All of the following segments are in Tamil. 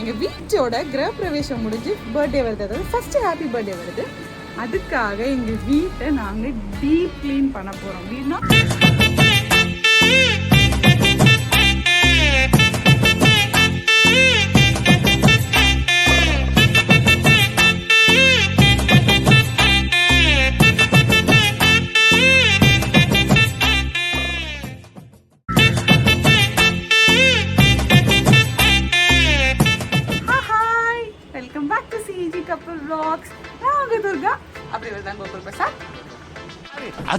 எங்கள் வீட்டோட கிரகப்பிரவேசம் முடிஞ்சு பர்த்டே வருது. அதாவது ஃபஸ்ட்டு ஹாப்பி பர்த்டே வருது. அதுக்காக எங்கள் வீட்டை நாங்கள் டீப் க்ளீன் பண்ண போகிறோம் அப்படின்னா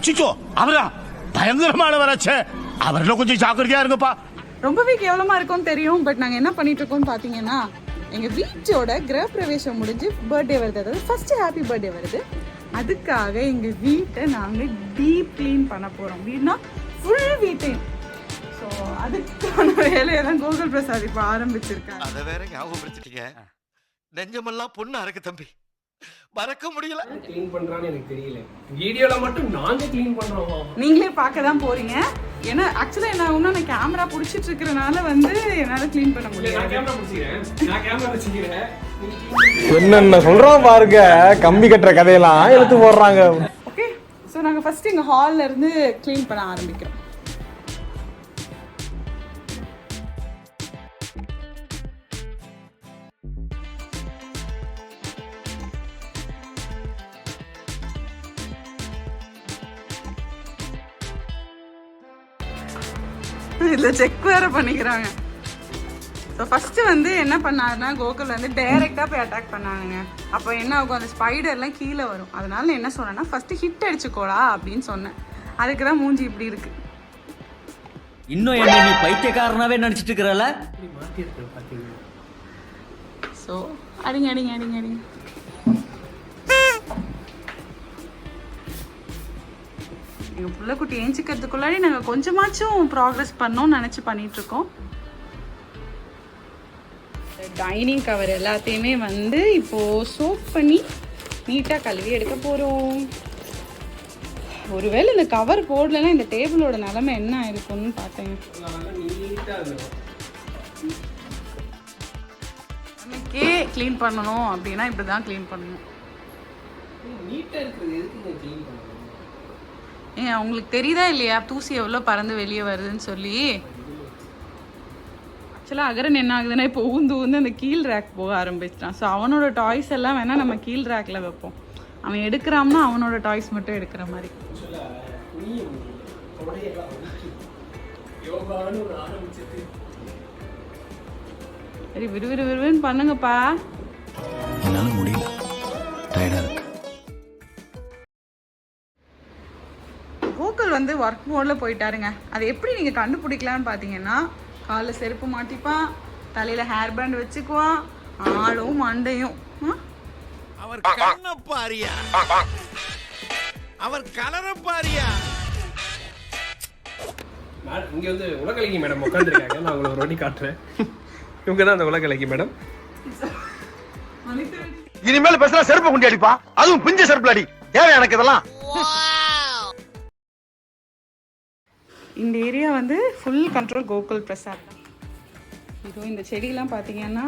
அச்சிச்சோ அவரா? பயங்கரமான வராச்சே அவர்ல கொஞ்சம் ஜாக்கிரதையா இருங்கப்பா. ரொம்பவே கேவலமாக இருக்கும்னு தெரியும் பட் நாங்கள் என்ன பண்ணிட்டு இருக்கோம்னு பார்த்தீங்கன்னா எங்கள் வீட்டோட கிரகப்பிரவேசம் முடிஞ்சு பர்த்டே வருது. அதாவது ஃபஸ்ட்டு ஹாப்பி பர்த்டே வருது. அதுக்காக எங்கள் வீட்டை நாங்கள் டீப் க்ளீன் பண்ண போகிறோம் அப்படின்னா ஃபுல் வீட்டையும் ஸோ அதுக்கான வேலையை தான் கோகுல் பிரசாத் இப்போ ஆரம்பிச்சிருக்காங்க அத வேற ஞாபகப்படுத்திட்டீங்க. நெஞ்சமெல்லாம் பொண்ணு அறக்கு தம்பி. மறக்க முடியல. க்ளீன் பண்றான்னு எனக்கு தெரியல. வீடியோல மட்டும் நாங்க க்ளீன் பண்றோம்? நீங்களே பார்க்க தான் போறீங்க. ஏன்னா ஆக்சுவலாக என்ன ஆகும்னா நான் கேமரா பிடிச்சிட்டு இருக்கிறனால வந்து என்னால் க்ளீன் பண்ண நான் முடியாது கேமரா பிடிச்சிக்கிறேன். நான் கேமரா வச்சுக்கிறேன். என்னென்ன சொல்றோம் பாருங்க கம்பி கட்டுற கதையெல்லாம் எடுத்து போடுறாங்க. ஓகே ஸோ நாங்கள் ஃபஸ்ட்டு எங்கள் ஹாலில் இருந்து க்ளீன் பண்ண ஆரம்பிக்கிறோம். இதில் செக் வேறு பண்ணிக்கிறாங்க. ஸோ ஃபஸ்ட்டு வந்து என்ன பண்ணாருன்னா கோகுல் வந்து டைரெக்டாக போய் அட்டாக் பண்ணானுங்க அப்போ என்ன ஆகும்? அந்த ஸ்பைடர்லாம் கீழே வரும். அதனால நான் என்ன சொன்னேன்னா ஃபஸ்ட்டு ஹிட் அடிச்சுக்கோடா அப்படின்னு சொன்னேன். அதுக்கு தான் மூஞ்சி இப்படி இருக்கு. இன்னும் என்ன நீ பைத்தியக்காரனாவே நினைச்சிட்டு இருக்கிறல ஸோ அடிங்க அடிங்க அடிங்க அடிங்க. எங்கள் பிள்ளைக்குட்டி ஏஞ்சிக்கிறதுக்குள்ளாடி நாங்கள் கொஞ்சமாச்சும் ப்ராக்ரஸ் பண்ணோம்னு நினச்சி பண்ணிகிட்ருக்கோம் டைனிங் கவர் எல்லாத்தையுமே வந்து இப்போது சோப் பண்ணி நீட்டாக கழுவி எடுக்க போகிறோம் ஒருவேளை இந்த கவர் போடலைன்னா இந்த டேபிளோட நிலமை என்ன ஆயிருக்கும்னு பார்த்தேங்க அன்னைக்கே க்ளீன் பண்ணணும் அப்படின்னா இப்படி தான் க்ளீன் பண்ணணும் நீட்டாக இருக்கிறது எதுக்கு க்ளீன் பண்ணணும்? ஏன் அவங்களுக்கு தெரியுதா இல்லையா? தூசி எவ்வளோ பறந்து வெளியே வருதுன்னு சொல்லி. ஆக்சுவலாக அகரன் என்ன ஆகுதுன்னா இப்போ ஊந்து ஊந்து அந்த கீழ் ரேக் போக ஆரம்பிச்சிட்டான். ஸோ அவனோட டாய்ஸ் எல்லாம் வேணால் நம்ம கீழ் ரேக்கில் வைப்போம். அவன் எடுக்கிறான்னா அவனோட டாய்ஸ் மட்டும் எடுக்கிற மாதிரி. சரி விறுவிறு விறுவிறுன்னு பண்ணுங்கப்பா. என்னால் முடியல. டயர்டாக இருக்கு. ஒர்க் மோடில் போயிட்டாருங்க. அதை எப்படி நீங்கள் கண்டுபிடிக்கலான்னு பார்த்தீங்கன்னா காலில் செருப்பு மாட்டிப்பான் தலையில் ஹேர் பேண்ட் வச்சுக்குவான் ஆளும் மண்டையும்? அவர் கண்ண பாரியா அவர் கலர பாரியா இங்க வந்து உலகலகி மேடம் உட்காந்துருக்காங்க நான் உங்களை ஒரு வாட்டி காட்டுறேன். இவங்க தான் அந்த உலகலகி மேடம். இனிமேல் பேசுனா செருப்பு குண்டி அடிப்பா அதுவும் பிஞ்ச செருப்புல அடி தேவை எனக்கு இதெல்லாம். இந்த ஏரியா வந்து ஃபுல் கண்ட்ரோல் கோகுல் பிரசாத் தான். இதோ இந்த செடியெல்லாம் பார்த்தீங்கன்னா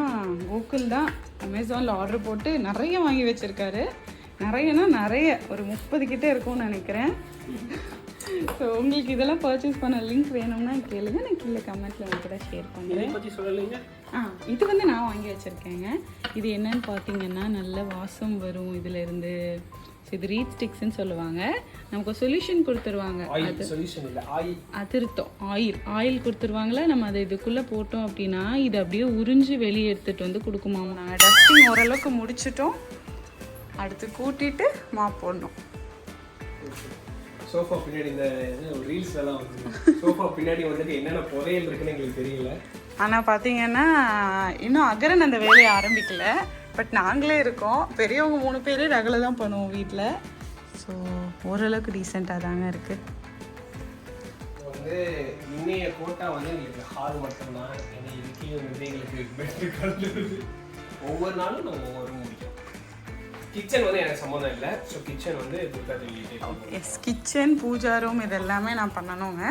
கோகுல் தான். அமேசானில் ஆர்டர் போட்டு நிறைய வாங்கி வச்சுருக்காரு. நிறையனா நிறைய ஒரு முப்பது கிட்டே இருக்கும்னு நினைக்கிறேன். ஸோ உங்களுக்கு இதெல்லாம் பர்ச்சேஸ் பண்ண லிங்க் வேணும்னா கேளுங்க. நான் கீழே கமெண்ட்டில் உங்க கூட ஷேர் பண்ணுறேன் ஆ இது வந்து நான் வாங்கி வச்சுருக்கேங்க. இது என்னன்னு பார்த்தீங்கன்னா நல்ல வாசம் வரும். இதிலேருந்து இது ரீட் ஸ்டிக்ஸ்ன்னு சொல்லுவாங்க. நமக்கு சொல்யூஷன் கொடுத்துருவாங்க. ஆயில் அதிருத்தம் ஆயில் ஆயில் கொடுத்துருவாங்களா நம்ம அதை இதுக்குள்ளே போட்டோம் அப்படின்னா இது அப்படியே உறிஞ்சு வெளியே எடுத்துகிட்டு வந்து கொடுக்குமாம் நாங்கள் டஸ்டிங் ஓரளவுக்கு முடிச்சிட்டோம். அடுத்து கூட்டிட்டு மாப் போடணும். சோஃபா பின்னாடி இந்த ரீல்ஸ் எல்லாம் வந்து சோஃபா பின்னாடி வந்துட்டு என்னென்ன புதையல் இருக்குன்னு எங்களுக்கு தெரியல. ஆனால் பார்த்தீங்கன்னா இன்னும் அகரன் அந்த வேலையை ஆரம்பிக்கல. பட் நாங்களே இருக்கோம். பெரியவங்க மூணு பேரே ரகலை தான் பண்ணுவோம் வீட்டில் ஸோ ஓரளவுக்கு டீசெண்டாக தாங்க இருக்குது இப்போ வந்து இன்னைய கோட்டா வந்து எங்களுக்கு ஹால் மட்டும்தான். ஏன்னா இதுக்கே வந்து எங்களுக்கு பெட்ரு கலந்துருது ஒவ்வொரு நாளும் நம்ம ஒவ்வொரு முடிக்கும் கிச்சன் வந்து எனக்கு சம்மந்தம் இல்லை. ஸோ கிச்சன் வந்து எஸ் கிச்சன் பூஜா ரூம் இது எல்லாமே நான் பண்ணணுங்க.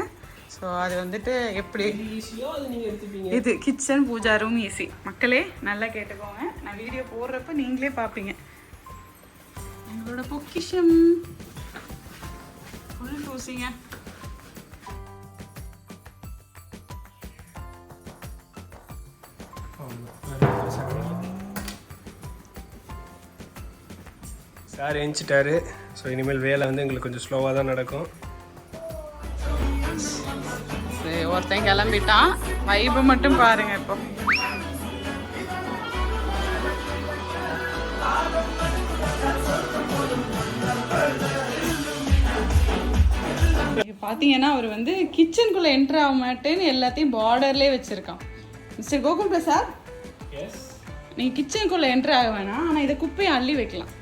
ஸோ அது வந்துட்டு எப்படி? ஈஸியோ அது நீங்க எடுத்துப்பீங்க? இது கிச்சன் பூஜா ரூம் ஈஸி மக்களே நல்லா கேட்டுக்கோங்க. நான் வீடியோ போடுறப்ப நீங்களே பார்ப்பீங்க எங்களோட பொக்கிஷம். ஃபுல் டூசிங்க சார் எழுந்துட்டாரு ஸோ இனிமேல் வேலை வந்து எங்களுக்கு கொஞ்சம் ஸ்லோவாக தான் நடக்கும். ஒருத்தன் கிளம்பிட்டான் வைப்பு மட்டும் பாருங்க இப்போ. பார்த்தீங்கன்னா அவர் வந்து கிச்சனுக்குள்ளே என்ட்ரு ஆக மாட்டேன்னு எல்லாத்தையும் பார்டர்லேயே வச்சுருக்கான். மிஸ்டர் கோகுல் பிரசாத்? எஸ் நீ கிச்சனுக்குள்ளே என்ட்ரு ஆக வேணாம் ஆனால் இதை குப்பையை அள்ளி வைக்கலாம்.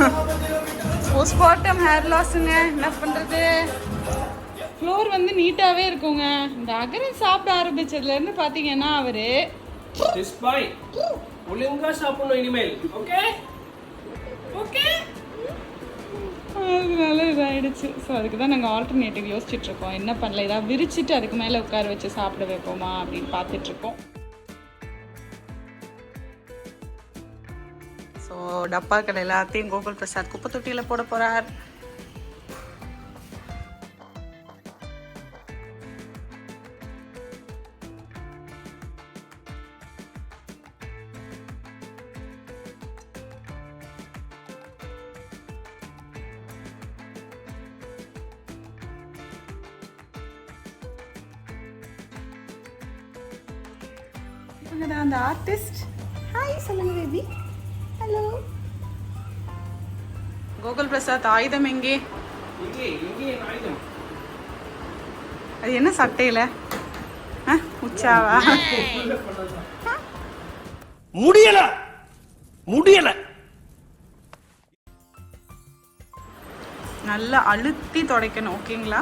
போஸ்ட்மார்ட்டம் ஹேர் லாஸுங்க என்ன பண்ணுறது ஃப்ளோர் வந்து நீட்டாகவே இருக்குங்க. இந்த அகரன் சாப்பிட ஆரம்பிச்சதுலேருந்து பார்த்தீங்கன்னா அவர் ஒழுங்கா சாப்பிடணும் இனிமேல். ஓகே ஓகே அதனால இதாயிடுச்சு. ஸோ அதுக்கு தான் நாங்கள் ஆல்டர்னேட்டிவ் யோசிச்சுட்டு இருக்கோம். என்ன பண்ணல ஏதாவது விரிச்சிட்டு அதுக்கு மேலே உட்கார வச்சு சாப்பிட வைப்போமா அப்படின்னு பார்த்துட்டு டப்பாக்கள் எல்லாத்தையும் கோகுல் பிரசாத் குப்பை தொட்டியில் போட போகிறார் அந்த ஆர்டிஸ்ட் ஹாய் சொல்லுங்க பேபி கோகுல் பிரசாத் ஆயுதம் எங்கே? இங்கே இங்கே என் ஆயுதம். அது என்ன சட்டையில? உச்சாவா? முடியல. முடியல. நல்லா அழுத்தி துடைக்கணும் ஓகேங்களா?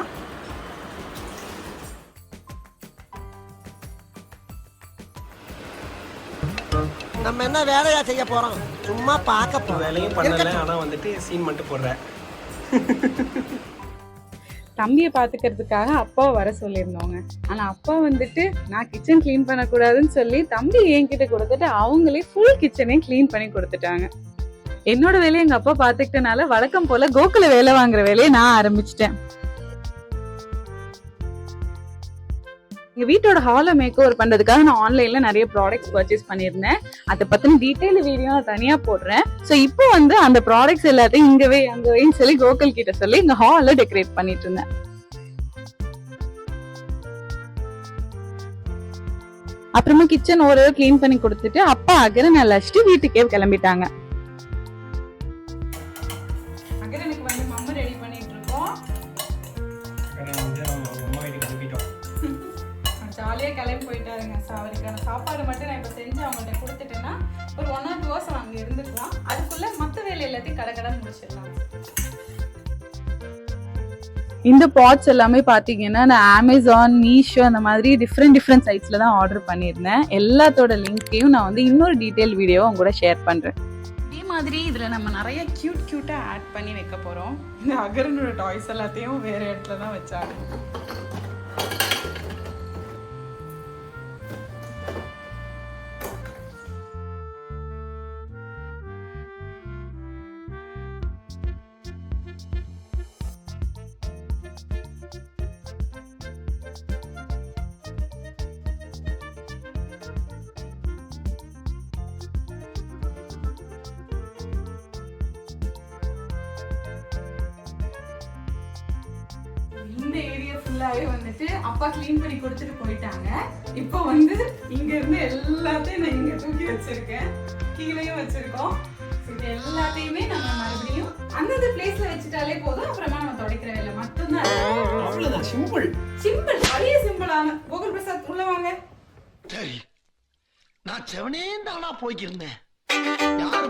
நம்ம என்ன வேலையா செய்ய போறோம்? சும்மா பார்க்க போறோம். வேலையும் பண்ணல ஆனா வந்துட்டு சீன் மட்டும் போடுறேன். தம்பியை பார்த்துக்கிறதுக்காக அப்பாவை வர சொல்லியிருந்தோங்க ஆனால் அப்பா வந்துட்டு நான் கிச்சன் க்ளீன் பண்ணக்கூடாதுன்னு சொல்லி தம்பி என்கிட்ட கொடுத்துட்டு அவங்களே ஃபுல் கிச்சனையும் க்ளீன் பண்ணி கொடுத்துட்டாங்க. என்னோட வேலையை எங்கள் அப்பா பார்த்துக்கிட்டனால வழக்கம் போல கோகுல வேலை வாங்குற வேலையை நான் ஆரம்பிச்சிட்டேன். எங்க வீட்டோட ஹாலை மேக் ஓவர் பண்றதுக்காக நான் ஆன்லைன்ல நிறைய ப்ராடக்ட்ஸ் பர்ச்சேஸ் பண்ணியிருந்தேன். அதை பத்தின டீட்டெயில் வீடியோ நான் தனியா போடுறேன். ஸோ இப்போ வந்து அந்த ப்ராடக்ட்ஸ் எல்லாத்தையும் இங்கவே அங்கவேன்னு சொல்லி கோகுல் கிட்ட சொல்லி இந்த ஹால டெக்கரேட் பண்ணிட்டு இருந்தேன். அப்புறமா கிச்சன் ஓரளவு க்ளீன் பண்ணி கொடுத்துட்டு அப்பா அகரன் அழைச்சிட்டு வீட்டுக்கே கிளம்பிட்டாங்க. மட்டும் நான் இப்போ செஞ்சு அவங்கள்ட்ட கொடுத்துட்டேன்னா ஒரு ஒன் ஆர் டூ ஹவர்ஸ் அங்கே இருந்துக்கலாம் அதுக்குள்ளே மற்ற வேலை எல்லாத்தையும் கடை கடை முடிச்சிடலாம். இந்த பாட்ஸ் எல்லாமே பார்த்தீங்கன்னா நான் அமேசான் மீஷோ அந்த மாதிரி டிஃப்ரெண்ட் டிஃப்ரெண்ட் சைட்ஸில் தான் ஆர்டர் பண்ணியிருந்தேன். எல்லாத்தோட லிங்க்கையும் நான் வந்து இன்னொரு டீட்டெயில் வீடியோ உங்க கூட ஷேர் பண்ணுறேன் இதே மாதிரி இதில் நம்ம நிறைய க்யூட் க்யூட்டாக ஆட் பண்ணி வைக்க போகிறோம் இந்த அகரனோட டாய்ஸ் எல்லாத்தையும் வேறு இடத்துல தான் வச்சாங்க. இந்த ஏரியா ஃபுல்லாவே வந்துட்டு அப்பா க்ளீன் பண்ணி கொடுத்துட்டு போயிட்டாங்க. இப்போ வந்து இங்க இருந்து எல்லாத்தையும் நான் இங்க தூக்கி வச்சிருக்கேன். கீழேயும் வச்சிருக்கோம். இது எல்லாத்தையுமே நம்ம மறுபடியும் அந்தந்த பிளேஸ்ல வச்சுட்டாலே போதும். அப்புறமா நம்ம துடைக்கிற வேலை மட்டும்தான். அவ்வளவுதான். சிம்பிள் சிம்பிள் அதே சிம்பிளான கோகுல் பிரசாத் உள்ள வாங்க. சரி நான் செவனே தானா போய்க்கிருந்தேன். யாரு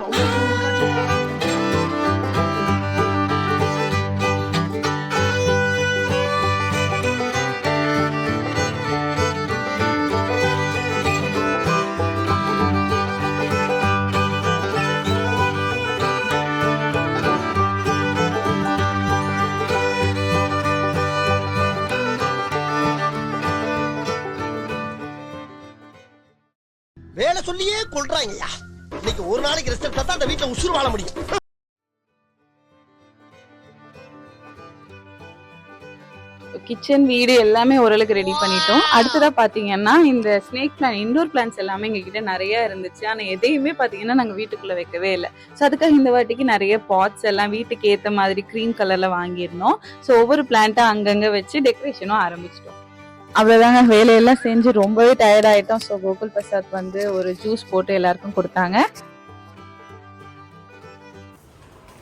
கொள்றாங்கய்யா இன்னைக்கு ஒரு நாளைக்கு ரெஸ்ட் எடுத்தா அந்த வீட்டுல உசுறு வாழ முடியும். கிச்சன் வீடு எல்லாமே ஓரளவுக்கு ரெடி பண்ணிட்டோம். அடுத்ததா பாத்தீங்கன்னா இந்த ஸ்னேக் பிளான் இண்டோர் பிளான்ஸ் எல்லாமே எங்க கிட்ட நிறைய இருந்துச்சு. ஆனா எதையுமே பாத்தீங்கன்னா நாங்க வீட்டுக்குள்ள வைக்கவே இல்லை. ஸோ அதுக்காக இந்த வாட்டிக்கு நிறைய பாட்ஸ் எல்லாம் வீட்டுக்கு ஏத்த மாதிரி க்ரீம் கலர்ல வாங்கியிருந்தோம். ஸோ ஒவ்வொரு பிளான்ட்டா அங்கங்க வச்சு டெக்கரேஷனும் ஆரம்பிச்சிட்டோம். அவ்வளோதாங்க வேலையெல்லாம் செஞ்சு ரொம்பவே டயர்ட் ஆயிட்டோம். ஸோ கோகுல் பிரசாத் வந்து ஒரு ஜூஸ் போட்டு எல்லாருக்கும் கொடுத்தாங்க.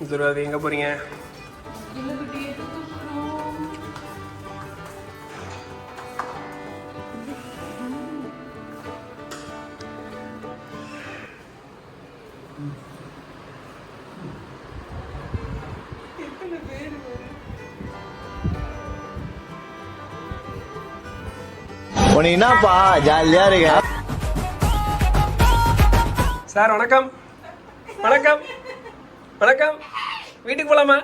துருவாதி எங்க போறீங்க? உனக்கு என்னப்பா ஜாலியா இருக்க? சார் வணக்கம். வணக்கம். வணக்கம். வீட்டுக்கு போலாமா?